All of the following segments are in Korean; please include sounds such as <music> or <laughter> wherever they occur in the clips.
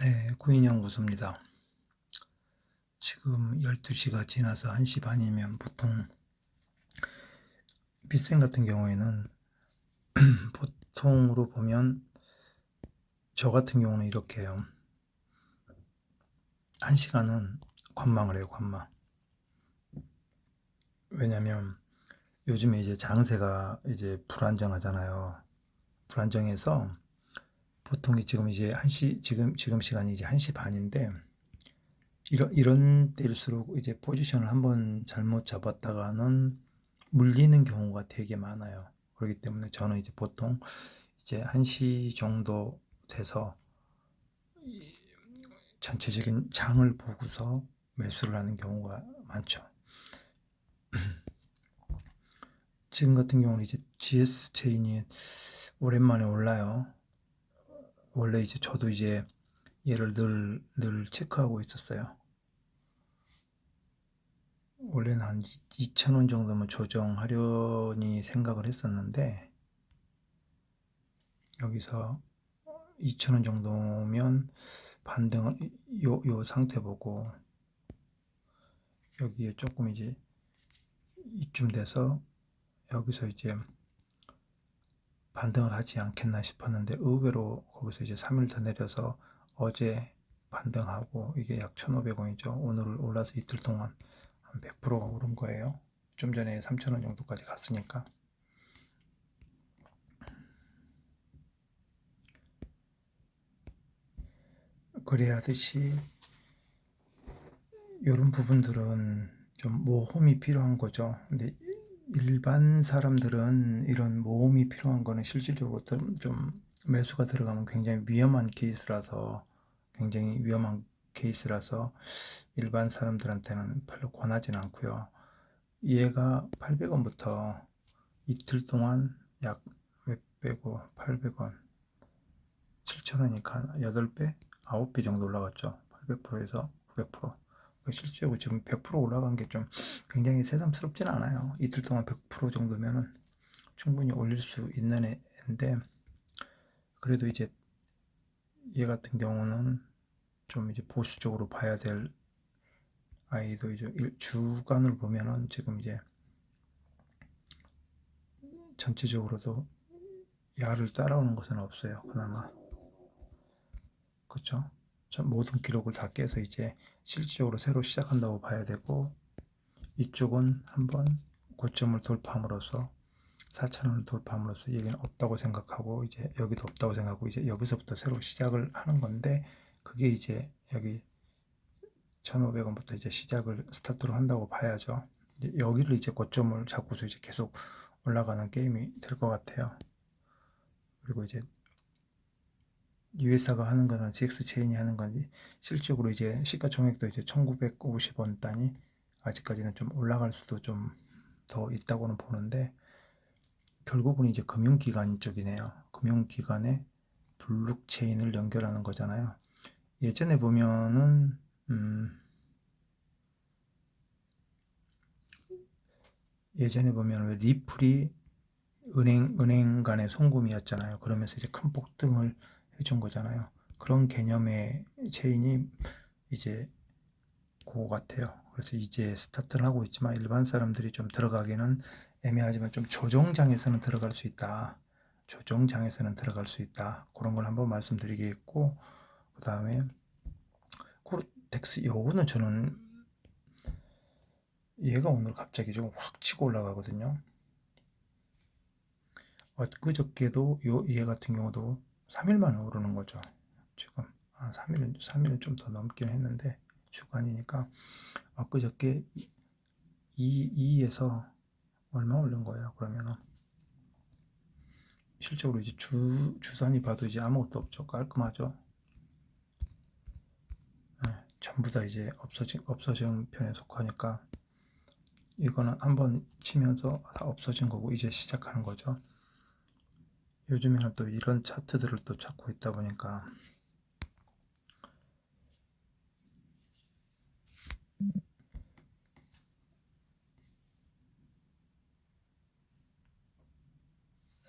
네, 구인연구소입니다. 지금 12시가 지나서 1시 반이면 보통 빗생 같은 경우에는 <clears throat> 보통으로 보면 저 같은 경우는 이렇게 해요. 1시간은 관망을 해요, 관망. 왜냐면 요즘에 이제 장세가 이제 불안정하잖아요. 불안정해서 보통이 지금 이제 1시 지금 지금 시간이 이제 1시 반인데 이런 이런 때일수록 이제 포지션을 한번 잘못 잡았다가는 물리는 경우가 되게 많아요. 그렇기 때문에 저는 이제 보통 이제 1시 정도 돼서 이 전체적인 장을 보고서 매수를 하는 경우가 많죠. 지금 같은 경우는 이제 GS 체인이 오랜만에 올라요. 원래 이제 저도 이제 얘를 늘, 늘 체크하고 있었어요. 원래는 한 2,000원 정도면 조정하려니 생각을 했었는데, 여기서 2,000원 정도면 반등을, 요, 요 상태 보고, 여기에 조금 이제 이쯤 돼서 여기서 이제 반등을 하지 않겠나 싶었는데 의외로 거기서 이제 3일 더 내려서 어제 반등하고 이게 약 1,500원이죠. 오늘 올라서 이틀 동안 한 100%가 오른 거예요. 좀 전에 3,000원 정도까지 갔으니까. 그래야 하듯이 이런 부분들은 좀 모험이 필요한 거죠. 근데 일반 사람들은 이런 모험이 필요한 거는 실질적으로 좀- 좀 매수가 들어가면 굉장히 위험한 케이스라서 굉장히 위험한 케이스라서 일반 사람들한테는 별로 권하지는 않고요. 얘가 800원부터 이틀 동안 약 몇백원, 800원, 7,000원이니까 8배, 9배 정도 올라갔죠. 800%에서 900%. 실제로 지금 100% 올라간 게 좀 굉장히 새삼스럽진 않아요. 이틀 동안 100% 정도면은 충분히 올릴 수 있는 애인데 그래도 이제 얘 같은 경우는 좀 이제 보수적으로 봐야 될 아이도 이제 일- 주간을 보면은 지금 이제 전체적으로도 야를 따라오는 것은 없어요. 그나마 그렇죠? 전 모든 기록을 다 깨서 이제 실질적으로 새로 시작한다고 봐야 되고 이쪽은 한번 고점을 돌파함으로써 4천원을 돌파함으로써 여기는 없다고 생각하고 이제 여기도 없다고 생각하고 이제 여기서부터 새로 시작을 하는 건데 그게 이제 여기 1,500원부터 이제 시작을 스타트로 한다고 봐야죠. 이제 여기를 이제 고점을 잡고서 이제 계속 올라가는 게임이 될 것 같아요. 그리고 이제 이 회사가 하는 거는 GX 체인이 하는 건지 실질적으로 이제 시가총액도 이제 1950원 단위 아직까지는 좀 올라갈 수도 좀 더 있다고는 보는데 결국은 이제 금융기관 쪽이네요. 금융기관에 블록 체인을 연결하는 거잖아요. 예전에 보면은 음 예전에 보면 왜 리플이 은행 은행 간의 송금이었잖아요. 그러면서 이제 큰 폭등을 해준 거잖아요. 그런 개념의 체인이 이제 그거 같아요. 그래서 이제 스타트를 하고 있지만 일반 사람들이 좀 들어가기는 애매하지만 좀 조정장에서는 들어갈 수 있다. 조정장에서는 들어갈 수 있다. 그런 걸 한번 말씀드리겠고 그 다음에 코르텍스 요거는 저는 얘가 오늘 갑자기 좀 확 치고 올라가거든요. 엊그저께도 요, 얘 같은 경우도 3일 만에 오르는 거죠. 지금 아, 3일은 3일은 좀 더 넘긴 했는데 주간이니까 엊그저께 2, 2에서 얼마 올린 거예요. 그러면은 실적으로 이제 주 주단위 봐도 이제 아무것도 없죠. 깔끔하죠. 네, 전부 다 이제 없어진 없어진 편에 속하니까 이거는 한번 치면서 다 없어진 거고 이제 시작하는 거죠. 요즘에는 또 이런 차트들을 또 찾고 있다 보니까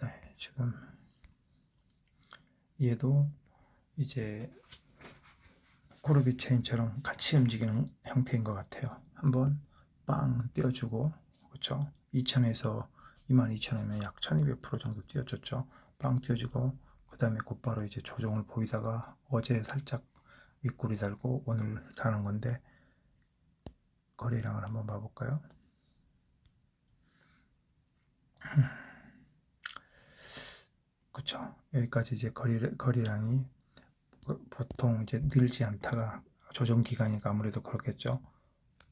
네, 지금 얘도 이제 그룹이 체인처럼 같이 움직이는 형태인 것 같아요. 한번 빵 띄워주고 그렇죠. 2,000에서 22,000이면 약 1,200% 정도 띄워줬죠. 빵 띄워주고 그 다음에 곧바로 이제 조정을 보이다가 어제 살짝 윗골이 달고 오늘 다는 건데 거래량을 한번 봐볼까요? 그쵸 여기까지 이제 거리, 거래량이 그 보통 이제 늘지 않다가 조정 기간이니까 아무래도 그렇겠죠.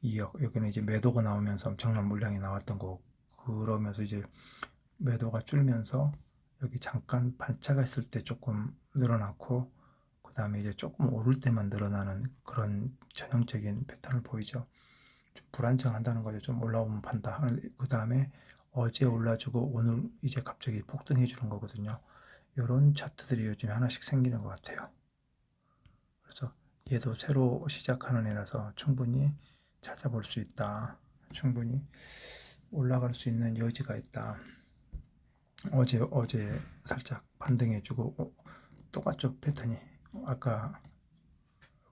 2억 여기는 이제 매도가 나오면서 엄청난 물량이 나왔던 거 그러면서 이제 매도가 줄면서 여기 잠깐 반차가 있을 때 조금 늘어났고 그 다음에 이제 조금 오를 때만 늘어나는 그런 전형적인 패턴을 보이죠. 좀 불안정하다는 거죠. 좀 올라오면 판다. 그 다음에 어제 올라주고 오늘 이제 갑자기 폭등해 주는 거거든요. 이런 차트들이 요즘에 하나씩 생기는 것 같아요. 그래서 얘도 새로 시작하는 애라서 충분히 찾아볼 수 있다. 충분히 올라갈 수 있는 여지가 있다. 어제 어제 살짝 반등해주고 어, 똑같죠 패턴이 아까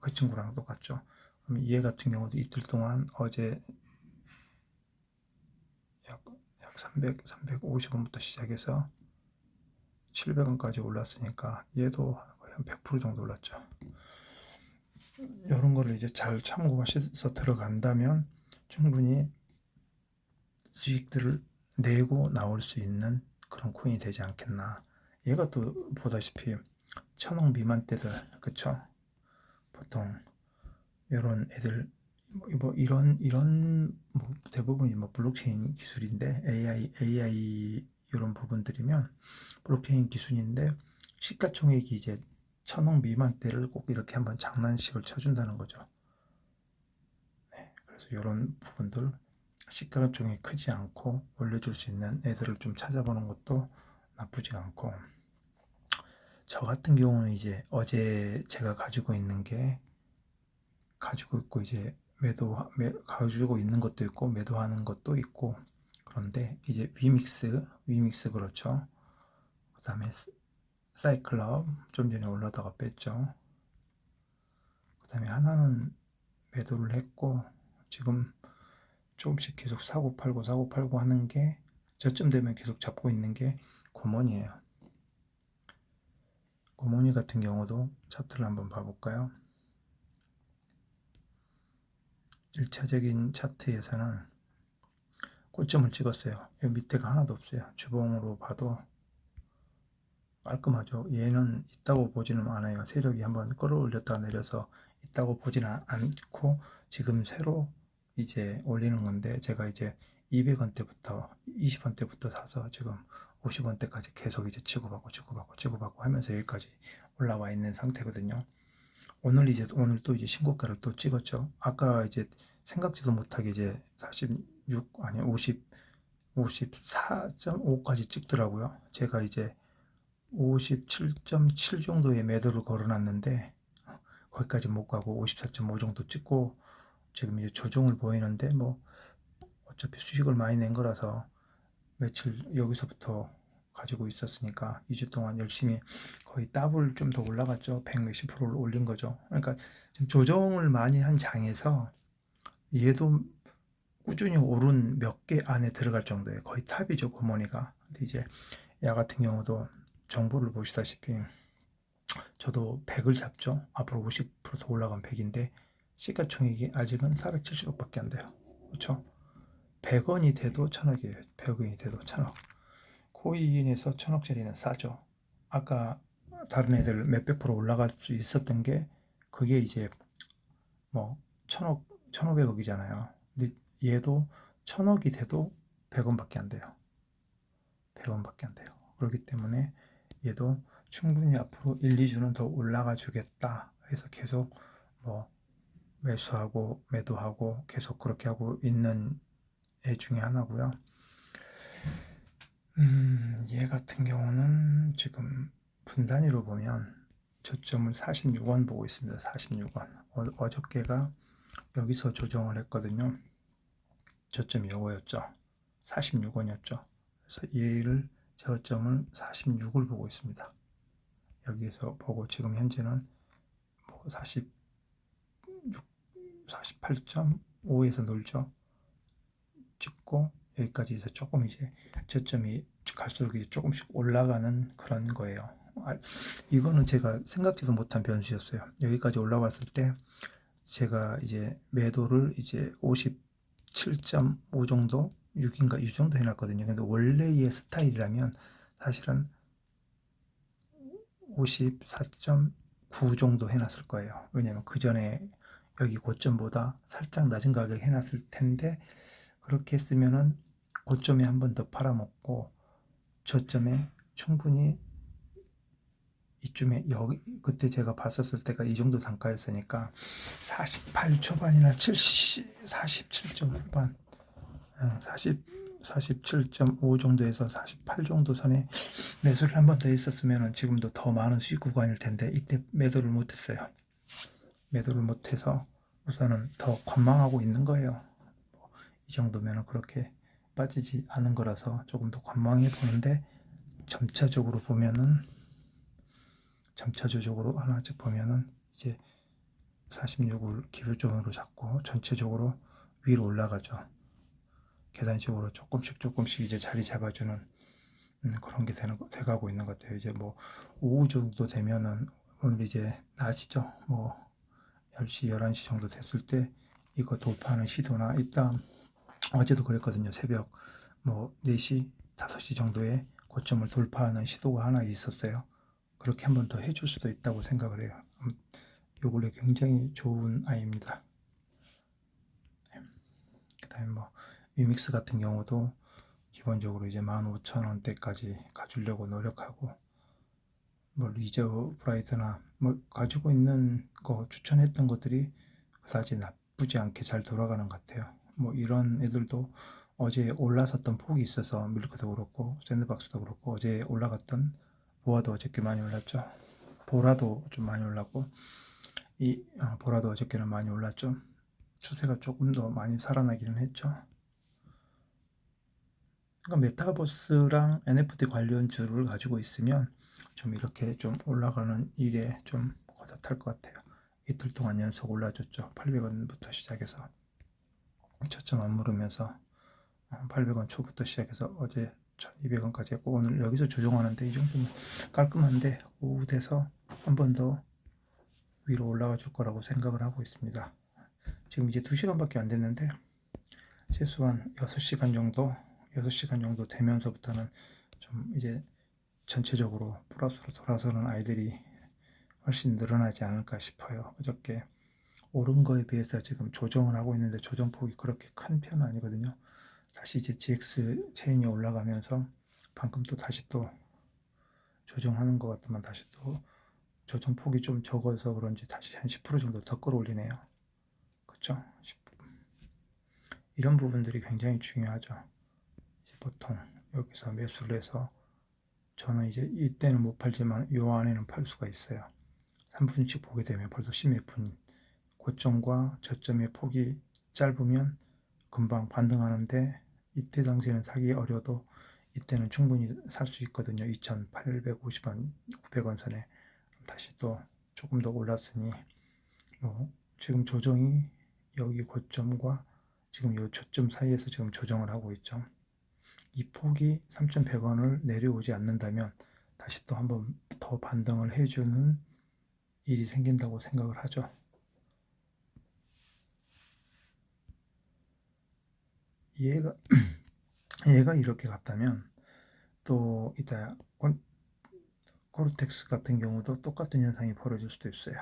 그 친구랑 똑같죠. 얘 같은 경우도 이틀 동안 어제 약, 약 300, 350원부터 시작해서 700원까지 올랐으니까 얘도 거의 한 100% 정도 올랐죠. 이런 거를 이제 잘 참고하셔서 들어간다면 충분히 수익들을 내고 나올 수 있는 그런 코인이 되지 않겠나. 얘가 또 보다시피 천억 미만대들 그쵸? 보통 이런 애들 뭐 이런 이런 뭐 대부분이 뭐 블록체인 기술인데 AI AI 이런 부분들이면 블록체인 기술인데 시가총액이 이제 천억 미만대를 꼭 이렇게 한번 장난식을 쳐준다는 거죠. 네, 그래서 이런 부분들 시가총액이 크지 않고 올려줄 수 있는 애들을 좀 찾아보는 것도 나쁘지 않고. 저 같은 경우는 이제 어제 제가 가지고 있는 게 가지고 있고 이제 매도 매, 가지고 있는 것도 있고 매도하는 것도 있고. 그런데 이제 위믹스 위믹스 그렇죠. 그 다음에 사이클럽 좀 전에 올라다가 뺐죠. 그 다음에 하나는 매도를 했고 지금 조금씩 계속 사고 팔고 사고 팔고 하는 게 저쯤 되면 계속 잡고 있는 게 고몬이에요. 고모니 같은 경우도 차트를 한번 봐볼까요? 1차적인 차트에서는 고점을 찍었어요. 이 밑에가 하나도 없어요. 주봉으로 봐도 깔끔하죠. 얘는 있다고 보지는 않아요. 세력이 한번 끌어올렸다 내려서 있다고 보지는 않고 지금 새로 이제 올리는 건데 제가 이제 200원대부터 20원대부터 사서 지금 50원대까지 계속 이제 치고받고 치고받고 치고받고 하면서 여기까지 올라와 있는 상태거든요. 오늘 이제 오늘 또 이제 신고가를 또 찍었죠. 아까 이제 생각지도 못하게 이제 46 아니 50 54.5까지 찍더라고요. 제가 이제 57.7 정도의 매도를 걸어놨는데 거기까지 못 가고 54.5 정도 찍고 지금 이제 조정을 보이는데 뭐 어차피 수익을 많이 낸 거라서 며칠 여기서부터 가지고 있었으니까 2주 동안 열심히 거의 더블 좀 더 올라갔죠. 100 몇십 프로를 올린 거죠. 그러니까 지금 조정을 많이 한 장에서 얘도 꾸준히 오른 몇 개 안에 들어갈 정도의 거의 탑이죠. 고머니가. 근데 이제 야 같은 경우도 정보를 보시다시피 저도 100을 잡죠. 앞으로 50%더 올라간 100인데 시가총액이 아직은 470억밖에 안 돼요. 그렇죠? 100원이 돼도 천억이에요. 100원이 돼도 천억. 코인에서 천억짜리는 싸죠. 아까 다른 애들 몇백 프로 올라갈 수 있었던 게 그게 이제 뭐 천억, 천오백억이잖아요. 근데 얘도 천억이 돼도 100원밖에 안 돼요. 100원밖에 안 돼요. 그렇기 때문에 얘도 충분히 앞으로 1, 2주는 더 올라가 주겠다 해서 계속 뭐 매수하고 매도하고 계속 그렇게 하고 있는 애 중에 하나고요. 음, 얘 같은 경우는 지금 분단위로 보면 저점을 46원 보고 있습니다. 46원. 어, 어저께가 여기서 조정을 했거든요. 저점이 요거였죠. 46원이었죠. 그래서 얘를 저점을 46을 보고 있습니다. 여기서 보고 지금 현재는 뭐 40, 48.5에서 놀죠. 찍고 여기까지 해서 조금 이제 저점이 갈수록 이제 조금씩 올라가는 그런 거예요. 아, 이거는 제가 생각지도 못한 변수였어요. 여기까지 올라왔을 때 제가 이제 매도를 이제 57.5 정도 6인가 이 정도 해놨거든요. 근데 원래의 스타일이라면 사실은 54.9 정도 해놨을 거예요. 왜냐면 그 전에 여기 고점보다 살짝 낮은 가격 해놨을 텐데 그렇게 했으면은 고점에 한 번 더 팔아먹고 저점에 충분히 이쯤에 여기 그때 제가 봤었을 때가 이 정도 단가였으니까 48 초반이나 70 47점 후반 40 47.5 정도에서 48 정도 선에 매수를 한 번 더 했었으면 지금도 더 많은 수익 구간일 텐데 이때 매도를 못했어요. 매도를 못해서 우선은 더 관망하고 있는 거예요. 이 정도면 그렇게 빠지지 않은 거라서 조금 더 관망해 보는데 점차적으로 보면은 점차적으로 하나씩 보면은 이제 46을 기술점으로 잡고 전체적으로 위로 올라가죠. 계단식으로 조금씩 조금씩 이제 자리 잡아주는 음, 그런 게 되는 거- 돼가고 있는 것 같아요. 이제 뭐 오후 정도 되면은 오늘 이제 낮이죠. 뭐 10시, 11시 정도 됐을 때 이거 돌파하는 시도나 이따 어제도 그랬거든요. 새벽 뭐 4시, 5시 정도에 고점을 돌파하는 시도가 하나 있었어요. 그렇게 한 번 더 해줄 수도 있다고 생각을 해요. 음, 요 근래 굉장히 좋은 아이입니다. 그 다음에 뭐 위믹스 같은 경우도 기본적으로 이제 15,000원대까지 가주려고 노력하고 뭐 리저 브라이드나 뭐 가지고 있는 거 추천했던 것들이 그다지 나쁘지 않게 잘 돌아가는 것 같아요. 뭐 이런 애들도 어제 올라섰던 폭이 있어서 밀크도 그렇고 샌드박스도 그렇고 어제 올라갔던 보아도 어저께 많이 올랐죠. 보라도 좀 많이 올랐고 이 아, 보라도 어저께는 많이 올랐죠. 추세가 조금 더 많이 살아나기는 했죠. 그러니까 메타버스랑 NFT 관련주를 가지고 있으면 좀 이렇게 좀 올라가는 일에 좀 거듭할 것 같아요. 이틀 동안 연속 올라줬죠. 800원부터 시작해서 저점 안 무르면서 800원 초부터 시작해서 어제 1200원까지 했고 오늘 여기서 조정하는데 이 정도면 깔끔한데 오후 돼서 한 번 더 위로 올라가 줄 거라고 생각을 하고 있습니다. 지금 이제 2시간밖에 안 됐는데 최소한 6시간 정도 6시간 정도 되면서부터는 좀 이제 전체적으로 플러스로 돌아서는 아이들이 훨씬 늘어나지 않을까 싶어요. 그저께 오른 거에 비해서 지금 조정을 하고 있는데 조정폭이 그렇게 큰 편은 아니거든요. 다시 이제 GX 체인이 올라가면서 방금 또 다시 또 조정하는 것 같더만 다시 또 조정폭이 좀 적어서 그런지 다시 한 10% 정도 더 끌어올리네요. 그렇죠? 10%. 이런 부분들이 굉장히 중요하죠. 보통 여기서 매수를 해서 저는 이제 이때는 못 팔지만 요 안에는 팔 수가 있어요. 3분씩 보게 되면 벌써 10몇 분 고점과 저점의 폭이 짧으면 금방 반등하는데 이때 당시에는 사기 어려도 이때는 충분히 살 수 있거든요. 2,850원, 900원 선에 다시 또 조금 더 올랐으니 뭐 지금 조정이 여기 고점과 지금 이 저점 사이에서 지금 조정을 하고 있죠. 이 폭이 3,100원을 내려오지 않는다면 다시 또 한번 더 반등을 해주는 일이 생긴다고 생각을 하죠. 얘가 <clears throat> 얘가 이렇게 갔다면 또 이따 콘- 코르텍스 같은 경우도 똑같은 현상이 벌어질 수도 있어요.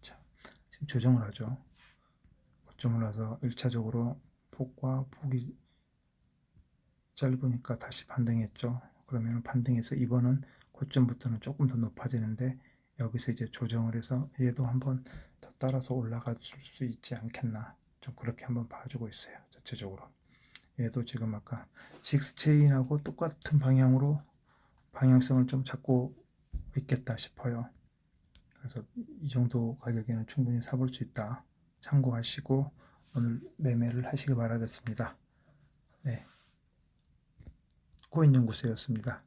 자, 지금 조정을 하죠. 고점을 해서 1차적으로 폭과 폭이 짧으니까 다시 반등했죠. 그러면 반등해서 이번은 고점부터는 조금 더 높아지는데 여기서 이제 조정을 해서 얘도 한번 더 따라서 올라갈 수 있지 않겠나. 좀 그렇게 한번 봐주고 있어요. 전체적으로. 얘도 지금 아까 직스 체인하고 똑같은 방향으로 방향성을 좀 잡고 있겠다 싶어요. 그래서 이 정도 가격에는 충분히 사볼 수 있다. 참고하시고 오늘 매매를 하시길 바라겠습니다. 네. 코인연구소였습니다.